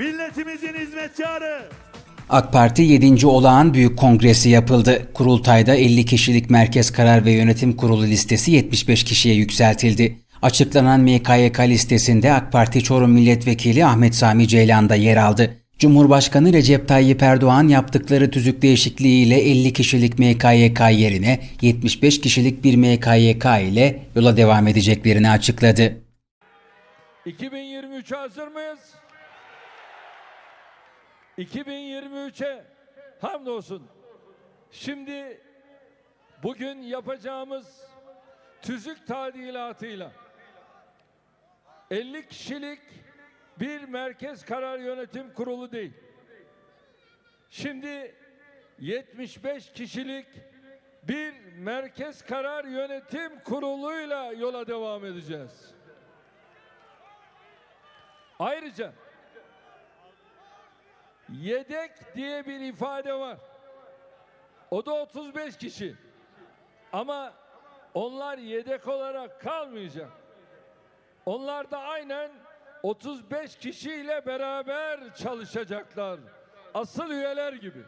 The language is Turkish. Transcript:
Milletimizin hizmetkarı. AK Parti 7. Olağan Büyük Kongresi yapıldı. Kurultayda 50 kişilik Merkez Karar ve Yönetim Kurulu listesi 75 kişiye yükseltildi. Açıklanan MKYK listesinde AK Parti Çorum Milletvekili Ahmet Sami Ceylan da yer aldı. Cumhurbaşkanı Recep Tayyip Erdoğan yaptıkları tüzük değişikliğiyle 50 kişilik MKYK yerine 75 kişilik bir MKYK ile yola devam edeceklerini açıkladı. 2023'e hazır mıyız? 2023'e hamdolsun. Şimdi bugün yapacağımız tüzük tadilatıyla 50 kişilik bir merkez karar yönetim kurulu değil. Şimdi 75 kişilik bir merkez karar yönetim kuruluyla yola devam edeceğiz. Ayrıca yedek diye bir ifade var. O da 35 kişi. Ama onlar yedek olarak kalmayacak. Onlar da aynen 35 kişiyle beraber çalışacaklar. Asıl üyeler gibi.